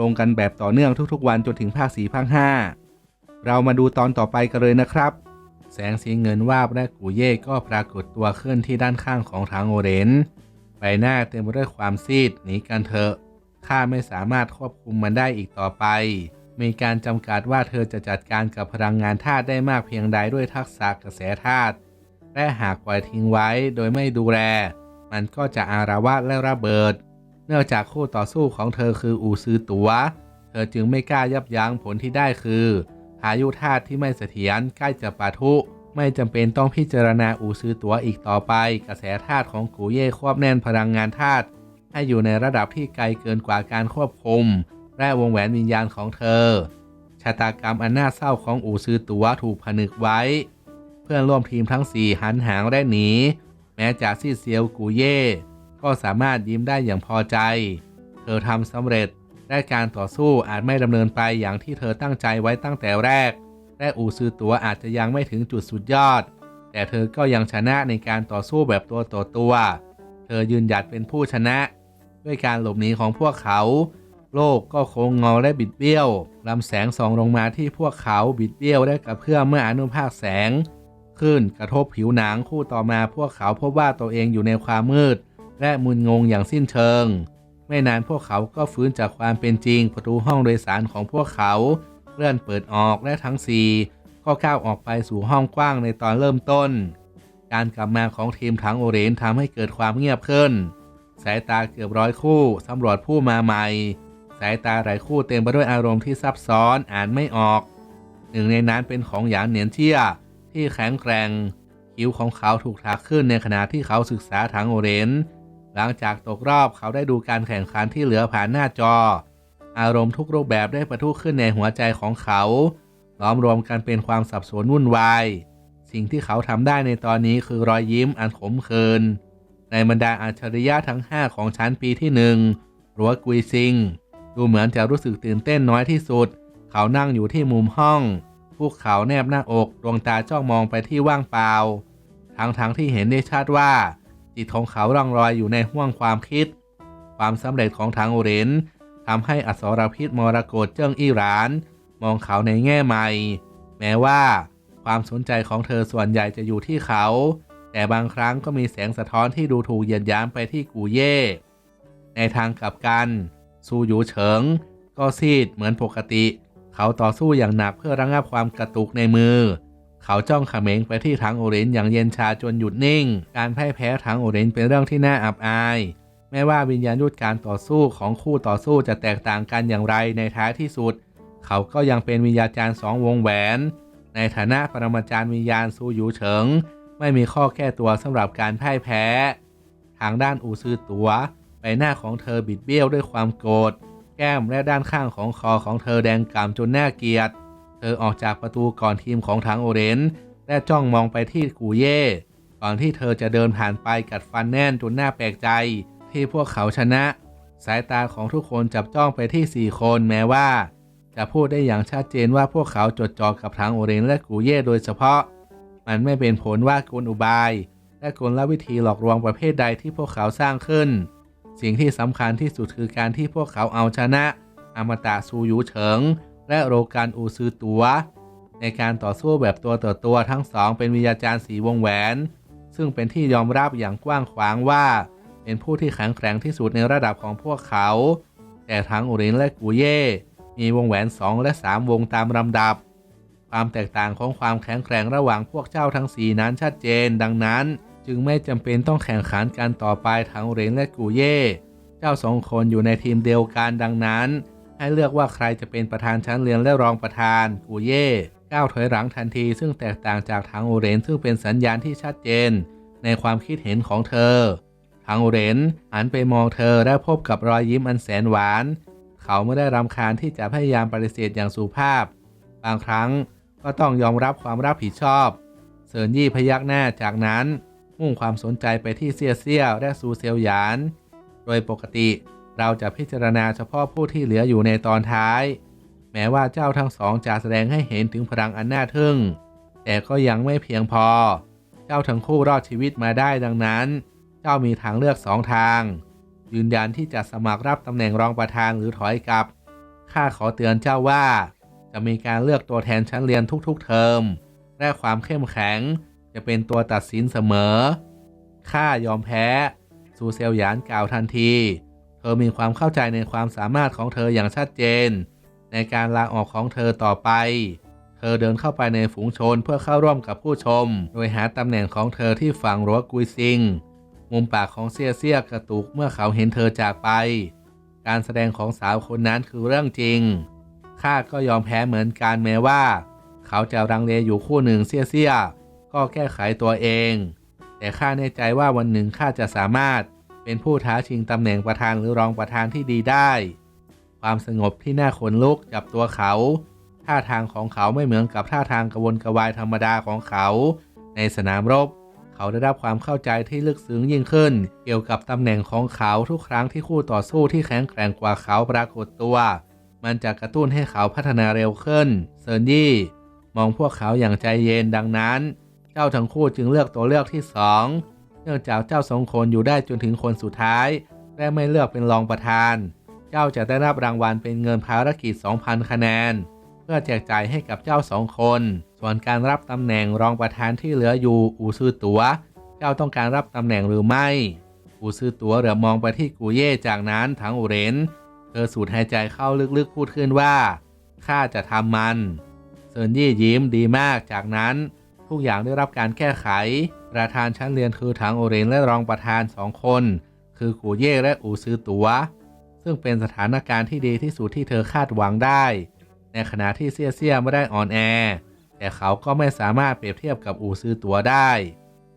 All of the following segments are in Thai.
ลงกันแบบต่อเนื่องทุกๆวันจนถึงภาคสีภาค5เรามาดูตอนต่อไปกันเลยนะครับ แสงสีเงินวาบและกูเย่ก็ปรากฏตัวขึ้นที่ด้านข้างของทางโอเรนใบหน้าเต็มไปด้วยความซีดหนีกันเถอะข้าไม่สามารถควบคุมมันได้อีกต่อไป มีการจำกัดว่าเธอจะจัดการกับพลังงานธาตุได้มากเพียงใดด้วยทักษะกระแสธาตุและหากปล่อยทิ้งไว้โดยไม่ดูแล มันก็จะอารวาสและระเบิด เนื่องจากคู่ต่อสู้ของเธอคืออูซือตัว เธอจึงไม่กล้ายับยั้งผลที่ได้คือพายุธาตุที่ไม่เสถียรใกล้จะปะทุ ไม่จำเป็นต้องพิจารณาอูซือตัวอีกต่อไป กระแสธาตุของกูเย่ควบแน่นพลังงานธาตุให้อยู่ในระดับที่ไกลเกินกว่าการควบคุมและวงแหวนวิญญาณของเธอ ชะตากรรมอันน่าเศร้าของอูซือตัวถูกผนึกไว้ เพื่อนร่วมทีมทั้งสี่หันหางและหนี แม้จากซีเซียวกูเย่ ก็สามารถยิ้มได้อย่างพอใจ เธอทำสำเร็จและการต่อสู้อาจไม่ดำเนินไปอย่างที่เธอตั้งใจไว้ตั้งแต่แรก และอูซือตัวอาจจะยังไม่ถึงจุดสุดยอด แต่เธอก็ยังชนะในการต่อสู้แบบตัวต่อตัว เธอยืนหยัดเป็นผู้ชนะ ด้วยการหลบหนีของพวกเขา โลกก็โค้งงอและบิดเบี้ยวลำแสงส่องลงมาที่พวกเขาบิดเบี้ยวได้กระเพื่อมเมื่ออนุภาคแสง ขึ้นกระทบผิวหนังคู่ต่อมาพวกเขาพบว่าตัวเองอยู่ในความมืด และมึนงงอย่างสิ้นเชิง ไม่นานพวกเขาก็ฟื้นจากความเป็นจริงประตูห้องโดยสารของพวกเขาเลื่อนเปิดออกและทั้งสี่ก็ก้าวออกไปสู่ห้องกว้างในตอนเริ่มต้น การกลับมาของทีมถังโอเรนทำให้เกิดความเงียบขึ้น สายตาเกือบร้อยคู่สำรวจผู้มาใหม่ สายตาหลายคู่เต็มไปด้วยอารมณ์ที่ซับซ้อนอ่านไม่ออก หนึ่งในนั้นเป็นของหยานเหนียนเชี่ยที่แข็งแกร่งคิ้วของเขาถูกทักขึ้นในขณะที่เขาศึกษาถังโอเรน หลังจากตกรอบเขาได้ดูการแข่งขันที่เหลือผ่านหน้าจอ อารมณ์ทุกรูปแบบได้ประทุขึ้นในหัวใจของเขาล้อมรวมกันเป็นความสับสนวุ่นวาย สิ่งที่เขาทำได้ในตอนนี้คือรอยยิ้มอันขมขื่นในบรรดาอัจฉริยะทั้ง 5 ของชั้นปีที่หนึ่งรัวกุยซิง ดูเหมือนจะรู้สึกตื่นเต้นน้อยที่สุด เขานั่งอยู่ที่มุมห้องพวกเขาแนบหน้าอกดวงตาจ้องมองไปที่ว่างเปล่า ทั้งทั้งที่เห็นได้ชัดว่า จิตของเขาร่องรอยอยู่ในห้วงความคิด ความสำเร็จของทางโอเรนทำให้อสรพิษมรกตเจิ้งอี้หราน มองเขาในแง่ใหม่ แม้ว่า ความสนใจของเธอส่วนใหญ่จะอยู่ที่เขา แต่บางครั้งก็มีแสงสะท้อนที่ดูถูกเยียดยามไปที่กูเย่ ในทางกลับกันซูหยูเฉิง ก็ซีดเหมือนปกติ เขาต่อสู้อย่างหนักเพื่อระงับความกระตุกในมือ เขาจ้องเขม็งไปที่ถังโอเรนอย่างเย็นชาจนหยุดนิ่ง การพ่ายแพ้ถังโอเรนเป็นเรื่องที่น่าอับอาย แม้ว่าวิญญาณยุทธการต่อสู้ของคู่ต่อสู้จะแตกต่างกันอย่างไรในท้ายที่สุด เขาก็ยังเป็นวิญญาจารย์สองวงแหวน ในฐานะปรมาจารย์วิญญาณซูหยูเฉิง ไม่มีข้อแก้ตัวสำหรับการพ่ายแพ้ ทางด้านอูซือตัว ใบหน้าของเธอบิดเบี้ยวด้วยความโกรธแก้มและด้านข้างของคอของเธอแดงก่ำจนน่าเกลียด เธอออกจากประตูก่อนทีมของทางโอเรนและจ้องมองไปที่กูเย่ก่อนที่เธอจะเดินผ่านไปกัดฟันแน่นจนหน่าแปลกใจ ที่พวกเขาชนะ สายตาของทุกคนจับจ้องไปที่ 4 คนแม้ว่า จะพูดได้อย่างชัดเจนว่าพวกเขาจดจ่อกับทางโอเรนและกูเย่โดยเฉพาะ มันไม่เป็นผลว่ากลอุบาย และกลวิธีหลอกลวงประเภทใดที่พวกเขาสร้างขึ้น สิ่งที่สำคัญที่สุดคือการที่พวกเขาเอาชนะ อมตะซูยูเฉิง และโรการอูซือตัว ในการต่อสู้แบบตัวต่อตัวทั้งสองเป็นวิญญาจารย์สีวงแหวน ซึ่งเป็นที่ยอมรับอย่างกว้างขวางว่า เป็นผู้ที่แข็งแกร่งที่สุดในระดับของพวกเขา แต่ทั้งอุรินและกูเย่ มีวงแหวน 2 และ 3 วงตามลำดับ ความแตกต่างของความแข็งแกร่งระหว่างพวกเจ้าทั้งสีนั้นชัดเจน ดังนั้น จึงไม่จำเป็นต้องแข่งขันกันต่อไปทั้งอุรินและกูเย่ เจ้าสองคนอยู่ในทีมเดียวกันดังนั้น ให้เลือกว่าใครจะเป็นประธานชั้นเรียนและรองประธาน กูเย่ก้าวถอยหลังทันที ซึ่งแตกต่างจากทางโอเรนซึ่งเป็นสัญญาณที่ชัดเจน ในความคิดเห็นของเธอ ทางโอเรนหันไปมองเธอและพบกับรอยยิ้มอันแสนหวาน เขาไม่ได้รำคาญที่จะพยายามปฏิเสธอย่างสุภาพ บางครั้งก็ต้องยอมรับความรับผิดชอบเซินยี่พยักหน้าจากนั้น มุ่งความสนใจไปที่เซียเซียวและซูเซียวหยาน โดยปกติ เราจะพิจารณาเฉพาะผู้ที่เหลืออยู่ในตอนท้าย แม้ว่าเจ้าทั้งสองจะแสดงให้เห็นถึงพลังอันน่าทึ่ง แต่ก็ยังไม่เพียงพอ เจ้าทั้งคู่รอดชีวิตมาได้ดังนั้น เจ้ามีทางเลือกสองทาง ยืนยันที่จะสมัครรับตำแหน่งรองประธานหรือถอยกลับ ข้าขอเตือนเจ้าว่า จะมีการเลือกตัวแทนชั้นเรียนทุกๆ เทอม และความเข้มแข็งจะเป็นตัวตัดสินเสมอ ข้ายอมแพ้ซูเซลหยานกล่าวทันที เธอมีความเข้าใจในความสามารถของเธออย่างชัดเจน ในการลาออกของเธอต่อไป เธอเดินเข้าไปในฝูงชนเพื่อเข้าร่วมกับผู้ชม โดยหาตำแหน่งของเธอที่ฝั่งรั้วกุยซิง มุมปากของเซียเซียกระตุกเมื่อเขาเห็นเธอจากไป การแสดงของสาวคนนั้นคือเรื่องจริงข้าก็ยอมแพ้เหมือนกันแม้ว่า เขาจะรังเลอยู่คู่หนึ่งเซียเซียก็แก้ไขตัวเอง แต่ข้าแน่ใจว่าวันหนึ่งข้าจะสามารถ เป็นผู้ท้าชิงตำแหน่งประธานหรือรองประธานที่ดีได้ ความสงบที่น่าขนลุกจับตัวเขา ท่าทางของเขาไม่เหมือนกับท่าทางกระวนกระวายธรรมดาของเขา ในสนามรบ เขาได้รับความเข้าใจที่ลึกซึ้งยิ่งขึ้น เกี่ยวกับตำแหน่งของเขาทุกครั้งที่คู่ต่อสู้ที่แข็งแกร่งกว่าเขาปรากฏตัว มันจะกระตุ้นให้เขาพัฒนาเร็วขึ้น เซินยี่มองพวกเขาอย่างใจเย็นดังนั้น เจ้าทั้งคู่จึงเลือกตัวเลือกที่สอง นื่องจากเจ้าสองคนอยู่ได้จนถึงคนสุดท้าย และไม่เลือกเป็นรองประธาน เจ้าจะได้รับรางวัลเป็นเงินภารกิจ 2,000 คะแนน เพื่อแจกจ่ายให้กับเจ้าสองคน ส่วนการรับตำแหน่งรองประธานที่เหลืออยู่อูซือตัว เจ้าต้องการรับตำแหน่งหรือไม่อูซือตัวเหลือมองไปที่กูเย่จากนั้นทั้งอุเรนเธอสูดหายใจเข้าลึกๆพูดขึ้นว่าข้าจะทำมันเซินยี่ยิ้มดีมากจากนั้น ทุกอย่างได้รับการแก้ไข ประธานชั้นเรียนคือถังโอเรนและรองประธานสองคน คือกูเย่และอูซือตัว ซึ่งเป็นสถานการณ์ที่ดีที่สุดที่เธอคาดหวังได้ ในขณะที่เซียเซียไม่ได้อ่อนแอ แต่เขาก็ไม่สามารถเปรียบเทียบกับอูซือตัวได้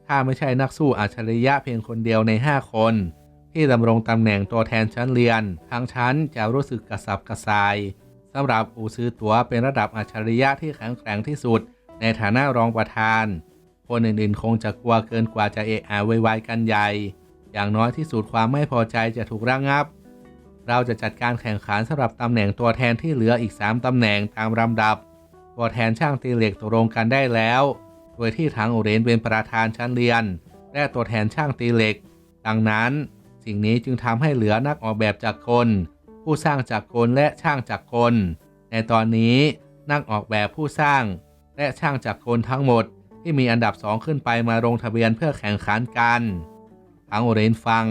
ถ้าไม่ใช่นักสู้อัจฉริยะเพียงคนเดียวใน 5 คน ที่ดำรงตำแหน่งตัวแทนชั้นเรียน ทั้งชั้นจะรู้สึกกระสับกระส่ายสำหรับอูซือตัวเป็นระดับอัจฉริยะที่แข็งแกร่งที่สุด ในฐานะรองประธาน คนอื่นๆ คงจะกลัวเกินกว่าจะเอะอะไวๆกันใหญ่ อย่างน้อยที่สุดความไม่พอใจจะถูกระงงับ เราจะจัดการแข่งขันสำหรับตำแหน่งตัวแทนที่เหลืออีก 3ตำแหน่งตามลำดับ ตัวแทนช่างตีเหล็กตกลงกันได้แล้ว โดยที่ทางโอเรนเป็นประธานชั้นเรียน และตัวแทนช่างตีเหล็ก ดังนั้นสิ่งนี้จึงทำให้เหลือนักออกแบบจากกลผู้สร้างจากกลและช่างจากกลในตอนนี้นักออกแบบผู้สร้าง และช่างจากกลทั้งหมดที่มีอันดับสองขึ้นไปมาลงทะเบียนเพื่อแข่งขันกันทางโอเรนฟัง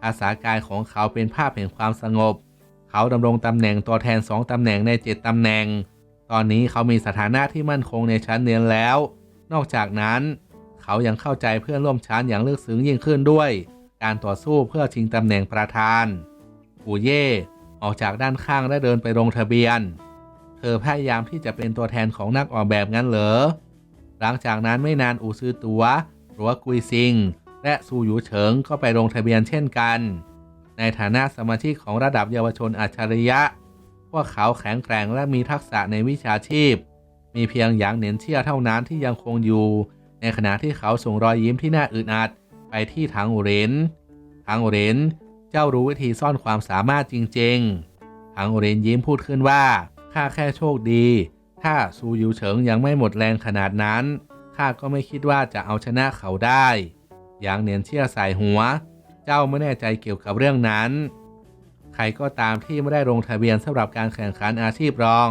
ภาษากายของเขาเป็นภาพแห่งความสงบ เขาดำรงตำแหน่งตัวแทนสองตำแหน่งในเจ็ดตำแหน่ง ตอนนี้เขามีสถานะที่มั่นคงในชั้นเรียนแล้ว นอกจากนั้นเขายังเข้าใจเพื่อนร่วมชั้นอย่างลึกซึ้งยิ่งขึ้นด้วย การต่อสู้เพื่อชิงตำแหน่งประธาน ปูเย่ออกจากด้านข้างและเดินไปลงทะเบียน เธอพยายามที่จะเป็นตัวแทนของนักออกแบบงั้นเหรอ หลังจากนั้นไม่นานอูซือตัวหรือว่ากุยซิง และซูหยูเฉิงก็ไปลงทะเบียนเช่นกัน ในฐานะสมาชิกของระดับเยาวชนอัจฉริยะ พวกเขาแข็งแกร่งและมีทักษะในวิชาชีพ มีเพียงหยางเหนียนเชี่ยเท่านั้นที่ยังคงอยู่ ในขณะที่เขาส่งรอยยิ้มที่น่าอึดอัดไปที่ทางอุเรนทางอุเรนเจ้ารู้วิธีซ่อนความสามารถจริง ๆ ทางอุเรนยิ้มพูดขึ้นว่า ข้าแค่โชคดี ถ้าซูยูเฉิงยังไม่หมดแรงขนาดนั้น ข้าก็ไม่คิดว่าจะเอาชนะเขาได้หยางเหนียนเชี่ยใส่หัว เจ้าไม่แน่ใจเกี่ยวกับเรื่องนั้น ใครก็ตามที่ไม่ได้ลงทะเบียนสำหรับการแข่งขันอาชีพรอง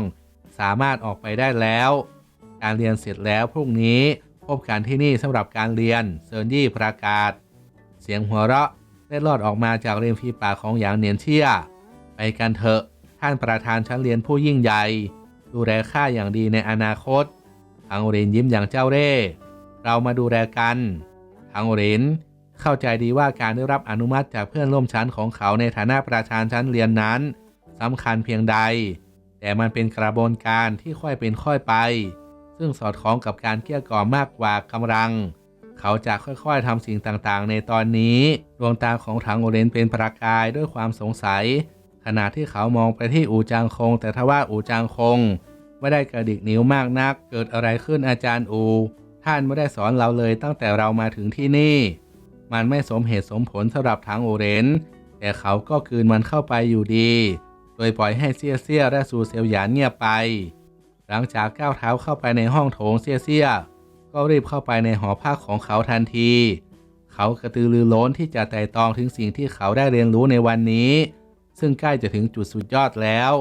สามารถออกไปได้แล้ว การเรียนเสร็จแล้วพรุ่งนี้พบกันที่นี่สำหรับการเรียนเซินยี่ประกาศ เสียงหัวเราะได้ลอดออกมาจากริมฝีปากของหยางเหนียนเชี่ย ไปกันเถอะ ท่านประธานชั้นเรียนผู้ยิ่งใหญ่ ดูแลข้าอย่างดีในอนาคตทางโอเรนยิ้มอย่างเจ้าเร่ห์เรามาดูแลกันทางโอเรนเข้าใจดีว่าการได้รับอนุมัติจากเพื่อนร่วมชั้นของเขาในฐานะประธานชั้นเรียนนั้นสำคัญเพียงใด แต่มันเป็นกระบวนการที่ค่อยเป็นค่อยไป ซึ่งสอดคล้องกับการเกี้ยกล่อมมากกว่ากำลัง เขาจะค่อยๆทำสิ่งต่างๆ ในตอนนี้ ดวงตาของถังโอเรนเป็นประกายด้วยความสงสัย ณะที่เขามองไปที่อูจางคง แต่ทว่าอูจางคง ไม่ได้กระดิกนิ้วมากนัก เกิดอะไรขึ้นอาจารย์อู ท่านไม่ได้สอนเราเลยตั้งแต่เรามาถึงที่นี่ มันไม่สมเหตุสมผลสำหรับทางโอเรนแต่เขาก็คืนมันเข้าไปอยู่ดี โดยปล่อยให้เซี่ยเซี่ยและซูเซียวหยานเงียบไป หลังจากก้าวเท้าเข้าไปในห้องโถงเซี่ยเซี่ยก็รีบเข้าไปในหอพักของเขาทันที เขากระตือรือร้นที่จะไต่ตองถึงสิ่งที่เขาได้เรียนรู้ในวันนี้ ซึ่งใกล้จะถึงจุดสุดยอดแล้ว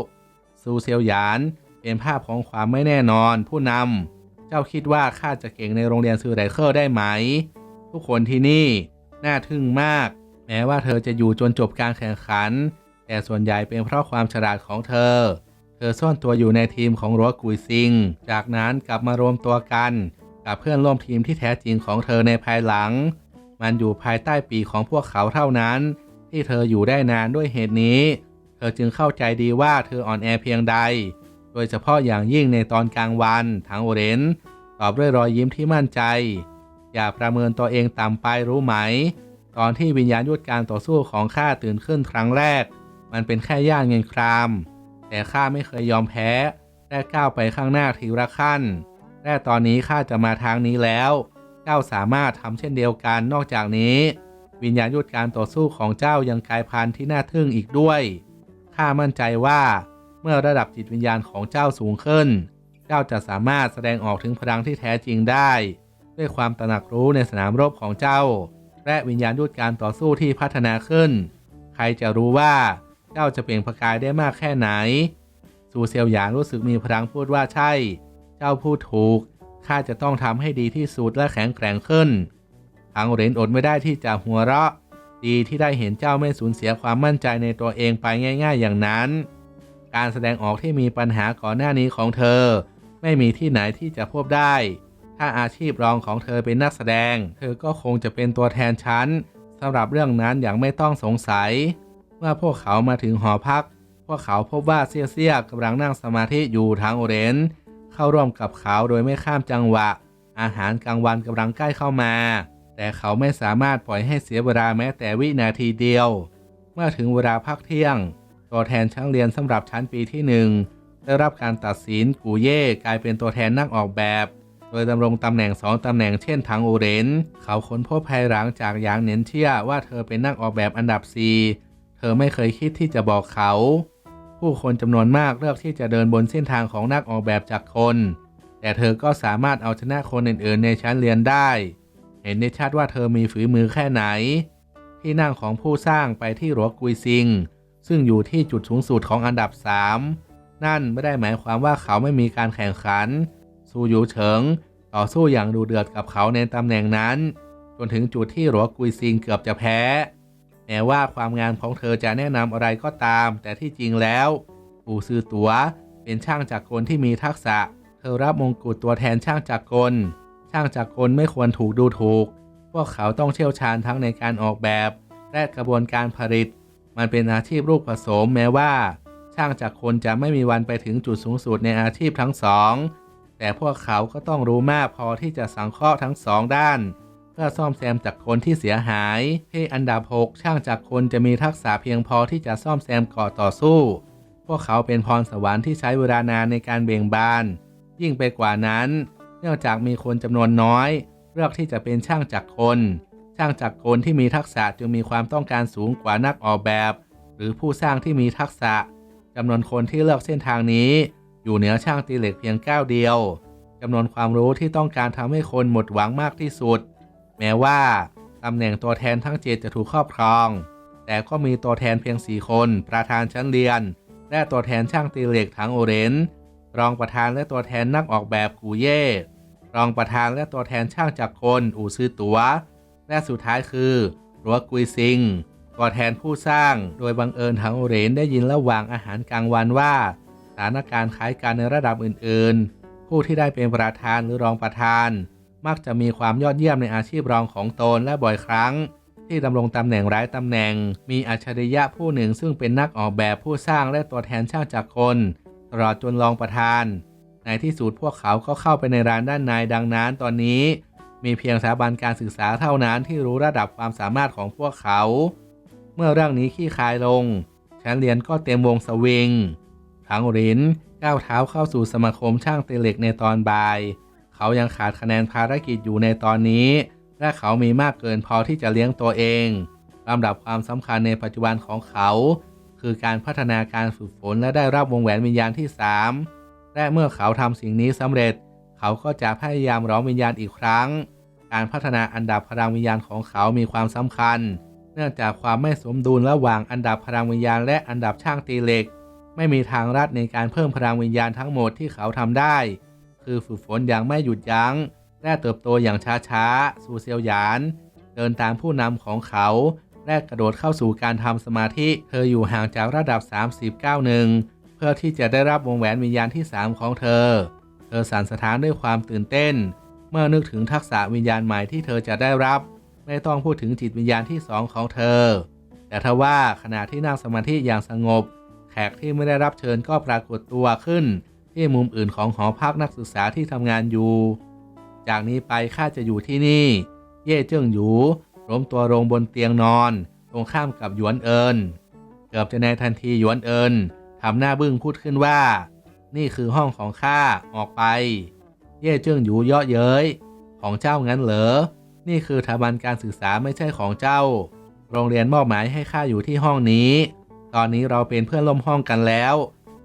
ซูเซียวหยานเป็นภาพของความไม่แน่นอนผู้นำ เจ้าคิดว่าข้าจะเก่งในโรงเรียนซูไรเคิลได้ไหม ทุกคนที่นี่น่าทึ่งมาก แม้ว่าเธอจะอยู่จนจบการแข่งขัน แต่ส่วนใหญ่เป็นเพราะความฉลาดของเธอ เธอซ่อนตัวอยู่ในทีมของรัวกุยซิง จากนั้นกลับมารวมตัวกัน กับเพื่อนร่วมทีมที่แท้จริงของเธอในภายหลัง มันอยู่ภายใต้ปีของพวกเขาเท่านั้น ที่เธออยู่ได้นานด้วยเหตุนี้ เธอจึงเข้าใจดีว่าเธออ่อนแอเพียงใด โดยเฉพาะอย่างยิ่งในตอนกลางวันทางโอเรนตอบด้วยรอยยิ้มที่มั่นใจ อย่าประเมินตัวเองต่ำไปรู้ไหม ตอนที่วิญญาณยุทธการต่อสู้ของข้าตื่นขึ้นครั้งแรก มันเป็นแค่ย่างเงินคราม แต่ข้าไม่เคยยอมแพ้และก้าวไปข้างหน้าทีละขั้นและตอนนี้ข้าจะมาทางนี้แล้ว เจ้าสามารถทำเช่นเดียวกันนอกจากนี้ วิญญาณยุทธการต่อสู้ของเจ้ายังกลายพันธุ์ที่น่าทึ่งอีกด้วย ข้ามั่นใจว่าเมื่อระดับจิตวิญญาณของเจ้าสูงขึ้น เจ้าจะสามารถแสดงออกถึงพลังที่แท้จริงได้ ด้วยความตระหนักรู้ในสนามรบของเจ้า และวิญญาณยุทธการต่อสู้ที่พัฒนาขึ้น ใครจะรู้ว่าเจ้าจะเปล่งประกายได้มากแค่ไหน ซูเซียวหยางรู้สึกมีพลังพูดว่าใช่ เจ้าพูดถูก ข้าจะต้องทำให้ดีที่สุดและแข็งแกร่งขึ้น ทางเหรนอดไม่ได้ที่จะหัวเราะ ดีที่ได้เห็นเจ้าไม่สูญเสียความมั่นใจในตัวเองไปง่าย ๆ อย่างนั้น การแสดงออกที่มีปัญหาก่อนหน้านี้ของเธอ ไม่มีที่ไหนที่จะพบได้ ถ้าอาชีพรองของเธอเป็นนักแสดง เธอก็คงจะเป็นตัวแทนฉันสำหรับเรื่องนั้นอย่างไม่ต้องสงสัย เมื่อพวกเขามาถึงหอพัก พวกเขาพบว่าเซียเซียกำลังนั่งสมาธิอยู่ทางโอเรนเข้าร่วมกับเขาโดยไม่ข้ามจังหวะ อาหารกลางวันกำลังใกล้เข้ามา แต่เขาไม่สามารถปล่อยให้เสียเวลาแม้แต่วินาทีเดียว เมื่อถึงเวลาพักเที่ยง ตัวแทนชั้นเรียนสำหรับชั้นปีที่หนึ่งได้รับการตัดสินกูเย่กลายเป็นตัวแทนนักออกแบบ โดยดำรงตำแหน่งสองตำแหน่งเช่นทางโอเรนเขาค้นพบภายหลังจากหยางเนียนเชื่อว่าเธอเป็นนักออกแบบอันดับ4เธอไม่เคยคิดที่จะบอกเขา ผู้คนจำนวนมากเลือกที่จะเดินบนเส้นทางของนักออกแบบจากคน แต่เธอก็สามารถเอาชนะคนอื่นๆ ในชั้นเรียนได้ เห็นได้ชัดว่าเธอมีฝีมือแค่ไหน ที่นั่งของผู้สร้างไปที่หลัวกุยซิง ซึ่งอยู่ที่จุดสูงสุดของอันดับ 3 นั่นไม่ได้หมายความว่าเขาไม่มีการแข่งขัน ซูยูเฉิง ต่อสู้อย่างดูเดือดกับเขาในตำแหน่งนั้น จนถึงจุดที่หลัวกุยซิงเกือบจะแพ้แม้ว่าความงานของเธอจะแนะนำอะไรก็ตาม แต่ที่จริงแล้วปูซือตัวเป็นช่างจากกลที่มีทักษะ เธอรับมงกุฎตัวแทนช่างจากกล ช่างจากกลไม่ควรถูกดูถูก พวกเขาต้องเชี่ยวชาญทั้งในการออกแบบ และกระบวนการผลิต มันเป็นอาชีพลูกผสมแม้ว่า ช่างจากคนจะไม่มีวันไปถึงจุดสูงสุดในอาชีพทั้งสอง แต่พวกเขาก็ต้องรู้มากพอที่จะสังเคราะห์ทั้งสองด้าน เพื่อซ่อมแซมจากคนที่เสียหาย ที่อันดับ 6 ช่างจากคนจะมีทักษะเพียงพอที่จะซ่อมแซมก่อต่อสู้ พวกเขาเป็นพรสวรรค์ที่ใช้เวลานานในการเบ่งบาน ยิ่งไปกว่านั้น เนื่องจากมีคนจำนวนน้อย เลือกที่จะเป็นช่างจากรคนช่างจากรคนที่มีทักษะจึงมีความต้องการสูงกว่านักออกแบบ หรือผู้สร้างที่มีทักษะจำนวนคนที่เลือกเส้นทางนี้ อยู่เหนือช่างตีเหล็กเพียงก้าวเดียวจำนวนความรู้ที่ต้องการทำให้คนหมดหวังมากที่สุด แม้ว่าตำแหน่งตัวแทนทั้งเจ็ดจะถูกครอบครอง แต่ก็มีตัวแทนเพียงสี่คน ประธานชั้นเรียน และตัวแทนช่างตีเหล็กทั้งโอเรน รองประธานและตัวแทนนักออกแบบกูเย่รองประธานและตัวแทนช่างจากคนอู่ซื้อตัว และสุดท้ายคือรัวกุยซิงตัวแทนผู้สร้าง โดยบังเอิญทั้งโอเรนได้ยินระหว่างอาหารกลางวันว่า สถานการณ์คล้ายกันในระดับอื่น ๆ ผู้ที่ได้เป็นประธานหรือรองประธาน มักจะมีความยอดเยี่ยมในอาชีพรองของตนและบ่อยครั้ง ที่ดำรงตำแหน่งร้ายตำแหน่ง มีอัจฉริยะผู้หนึ่งซึ่งเป็นนักออกแบบผู้สร้างและตัวแทนช่างจากคน ตลอดจนรองประธาน ในที่สุดพวกเขาก็เข้าไปในร้านด้านในดังนั้นตอนนี้ มีเพียงสถาบันการศึกษาเท่านั้นที่รู้ระดับความสามารถของพวกเขา เมื่อเรื่องนี้ขี้คายลงชชั้นเรียนก็เต็มวงสวิงทั้งรินก้าวเท้าเข้าสู่สมาคมช่างตีเหล็กในตอนบ่าย เขายังขาดคะแนนภารกิจอยู่ในตอนนี้ และเขามีมากเกินพอที่จะเลี้ยงตัวเองลำดับความสำคัญในปัจจุบันของเขา คือการพัฒนาการฝึกฝนและได้รับวงแหวนวิญญาณที่ 3 และเมื่อเขาทำสิ่งนี้สำเร็จ เขาก็จะพยายามร้องวิญญาณอีกครั้ง การพัฒนาอันดับพลังวิญญาณของเขามีความสำคัญ เนื่องจากความไม่สมดุลระหว่างอันดับพลังวิญญาณและอันดับช่างตีเหล็ก ไม่มีทางลัดในการเพิ่มพลังวิญญาณทั้งหมดที่เขาทำได้ คือฝึกฝนอย่างไม่หยุดยัง้งและเติบโตอย่างช้าๆ สู่เซียวหยาน เดินตามผู้นำของเขา และกระโดดเข้าสู่การทำสมาธิ เธออยู่ห่างจากระดับ 30 ก้าวหนึ่งเพื่อที่จะได้รับวงแหวนวิญญาณที่ 3 ของเธอ เธอสั่นสะท้านด้วยความตื่นเต้น เมื่อนึกถึงทักษะวิญญาณใหม่ที่เธอจะได้รับ ไม่ต้องพูดถึงจิตวิญญาณที่สองของเธอ แต่ทว่าขณะที่นั่งสมาธิอย่างสงบ แขกที่ไม่ได้รับเชิญก็ปรากฏตัวขึ้น ที่มุมอื่นของหอพักนักศึกษาที่ทำงานอยู่ จากนี้ไปข้าจะอยู่ที่นี่ เย่เจิ้งหยู ล้มตัวลงบนเตียงนอน ตรงข้ามกับหยวนเอินเกือบจะในทันทีหยวนเอินทำหน้าบึ้งพูดขึ้นว่า นี่คือห้องของข้าออกไป เย่เจิ้งหยูเยาะเย้ยของเจ้างั้นเหรอ นี่คือสถาบันการศึกษาไม่ใช่ของเจ้า โรงเรียนมอบหมายให้ข้าอยู่ที่ห้องนี้ ตอนนี้เราเป็นเพื่อนร่วมห้องกันแล้ว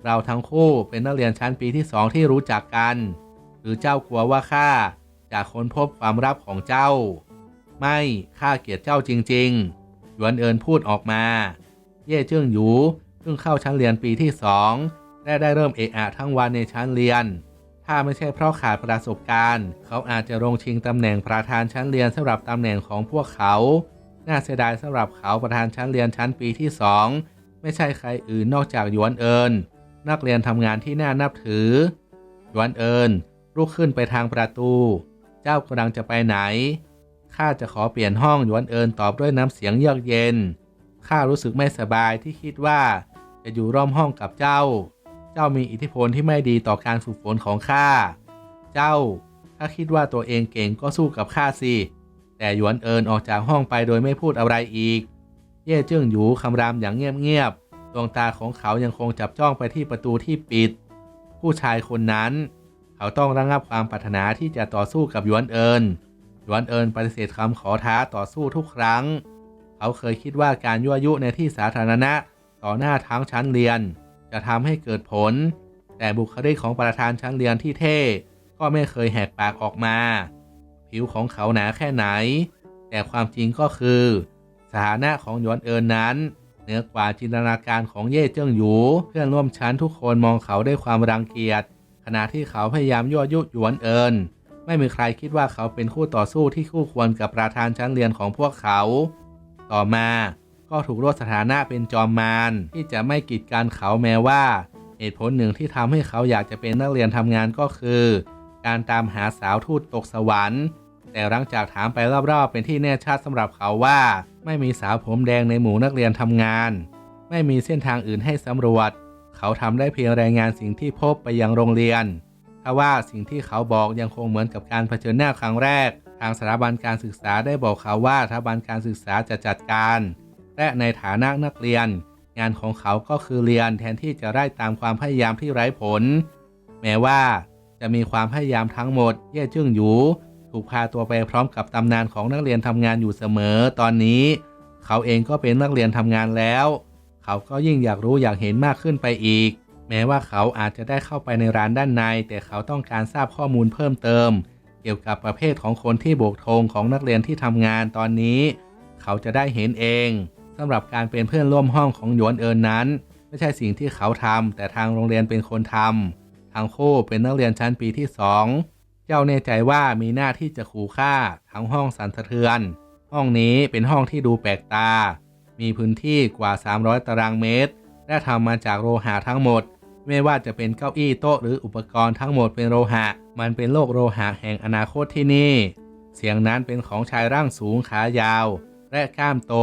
เราทั้งคู่เป็นนักเรียนชั้นปีที่สองที่รู้จักกัน หรือเจ้ากลัวว่าข้าจะค้นพบความลับของเจ้า ไม่ข้าเกลียดเจ้าจริง ๆ หยวนเอินพูดออกมา เย่เจิ้งหยูเพิ่งเข้าชั้นเรียนปีที่สองและได้เริ่มเอะอะทั้งวันในชั้นเรียน ถ้าไม่ใช่เพราะขาดประสบการณ์ เขาอาจจะลงชิงตำแหน่งประธานชั้นเรียนสำหรับตำแหน่งของพวกเขา น่าเสียดายสำหรับเขาประธานชั้นเรียนชั้นปีที่สองไม่ใช่ใครอื่นนอกจากหยวนเอินนักเรียนทำงานที่น่านับถือ หยวนเอินลุกขึ้นไปทางประตู เจ้ากำลังจะไปไหน ข้าจะขอเปลี่ยนห้องหยวนเอินตอบด้วยน้ำเสียงเยือกเย็น ข้ารู้สึกไม่สบายที่คิดว่า จะอยู่ร่วมห้องกับเจ้า เจ้ามีอิทธิพลที่ไม่ดีต่อการฝึกฝนของข้า เจ้า ถ้าคิดว่าตัวเองเก่งก็สู้กับข้าสิ แต่หยวนเอินออกจากห้องไปโดยไม่พูดอะไรอีก เย่เจิ้งหยูคำรามอย่างเงียบๆ ดวงตาของเขายังคงจับจ้องไปที่ประตูที่ปิด ผู้ชายคนนั้น เขาต้องระงับความปรารถนาที่จะต่อสู้กับหยวนเอิน หยวนเอินปฏิเสธคำขอท้าต่อสู้ทุกครั้ง เขาเคยคิดว่าการยั่วยุในที่สาธารณะต่อหน้าทั้งชั้นเรียน จะทำให้เกิดผล แต่บุคลิกของประธานชั้นเรียนที่เท่ก็ไม่เคยแหกปากออกมา ผิวของเขาหนาแค่ไหน แต่ความจริงก็คือ สถานะของหยวนเอินนั้นเหนือกว่าจินตนาการของเย่เจิ้งหยูเพื่อนร่วมชั้นทุกคนมองเขาด้วยความรังเกียจขณะที่เขาพยายามยั่วยุหยวนเอิน ไม่มีใครคิดว่าเขาเป็นคู่ต่อสู้ที่คู่ควรกับประธานชั้นเรียนของพวกเขา ต่อมาก็ถูกลดสถานะเป็นจอมมารที่จะไม่กีดกันเขาแม้ว่า เหตุผลหนึ่งที่ทำให้เขาอยากจะเป็นนักเรียนทำงานก็คือ การตามหาสาวทูตตกสวรรค์ แต่หลังจากถามไปรอบๆ เป็นที่แน่ชัดสำหรับเขาว่า ไม่มีสาวผมแดงในหมู่นักเรียนทำงาน ไม่มีเส้นทางอื่นให้สำรวจ เขาทำได้เพียงรายงานสิ่งที่พบไปยังโรงเรียน ถ้าว่าสิ่งที่เขาบอกยังคงเหมือนกับการเผชิญหน้าครั้งแรก ทางสถาบันการศึกษาได้บอกเขาว่าสถาบันการศึกษาจะจัดการ และในฐานะนักเรียน งานของเขาก็คือเรียนแทนที่จะได้ตามความพยายามที่ไร้ผล แม้ว่าจะมีความพยายามทั้งหมด เย่เจิ้งหยูถูกพาตัวไปพร้อมกับตำนานของนักเรียนทำงานอยู่เสมอ ตอนนี้ เขาเองก็เป็นนักเรียนทำงานแล้ว เขาก็ยิ่งอยากรู้อยากเห็นมากขึ้นไปอีก แม้ว่าเขาอาจจะได้เข้าไปในร้านด้านใน แต่เขาต้องการทราบข้อมูลเพิ่มเติม เกี่ยวกับประเภทของคนที่โบกธงของนักเรียนที่ทำงานตอนนี้ เขาจะได้เห็นเองสำหรับการเป็นเพื่อนร่วมห้องของหยวนเอินนั้น ไม่ใช่สิ่งที่เขาทำแต่ทางโรงเรียนเป็นคนทำทั้งคู่เป็นนักเรียนชั้นปีที่สองเจ้าแน่ใจว่ามีหน้าที่จะขู่ฆ่าทั้งห้องสั่นสะเทือน ห้องนี้เป็นห้องที่ดูแปลกตา มีพื้นที่กว่า 300 ตารางเมตร และทำมาจากโลหะทั้งหมด ไม่ว่าจะเป็นเก้าอี้โต๊ะหรืออุปกรณ์ทั้งหมดเป็นโลหะ มันเป็นโลกโลหะแห่งอนาคตที่นี่ เสียงนั้นเป็นของชายร่างสูงขายาว และกล้ามโต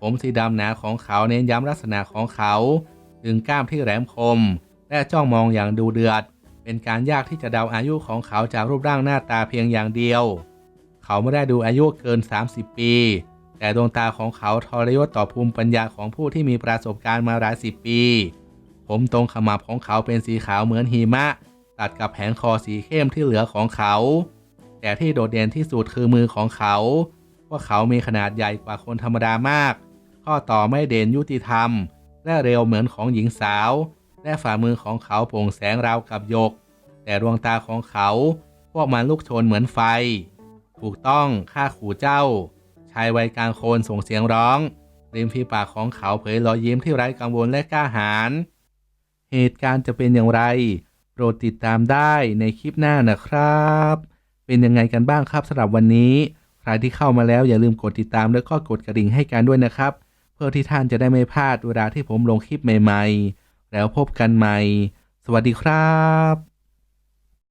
ผมสีดำหนาของเขาเน้นย้ำลักษณะของเขาดึงกล้ามที่แหลมคม และจ้องมองอย่างดูเดือด เป็นการยากที่จะเดาอายุของเขาจากรูปร่างหน้าตาเพียงอย่างเดียว เขาไม่ได้ดูอายุเกิน 30 ปี แต่ดวงตาของเขาทรยศต่อภูมิปัญญาของผู้ที่มีประสบการณ์มาหลายสิบปี ผมตรงขมับของเขาเป็นสีขาวเหมือนหิมะ ตัดกับแผงคอสีเข้มที่เหลือของเขา แต่ที่โดดเด่นที่สุดคือมือของเขา ว่าเขามีขนาดใหญ่กว่าคนธรรมดามาก ข้อต่อไม่เด่นยุติธรรม และเร็วเหมือนของหญิงสาว และฝ่ามือของเขาโปร่งแสงราวกับยก แต่ดวงตาของเขา พวกมันลุกโชนเหมือนไฟ ถูกต้องข้าขู่เจ้า ชายวัยกลางคนส่งเสียงร้อง ริมฝีปากของเขาเผยรอยยิ้มที่ไร้กังวลและกล้าหาญเหตุการณ์จะเป็นอย่างไร โปรดติดตามได้ในคลิปหน้านะครับ เป็นยังไงกันบ้างครับสำหรับวันนี้ ใครที่เข้ามาแล้วอย่าลืมกดติดตามแล้วก็กดกระดิ่งให้กันด้วยนะครับ เพื่อที่ท่านจะได้ไม่พลาดเวลาที่ผมลงคลิปใหม่ ๆ แล้วพบกันใหม่ สวัสดีครับ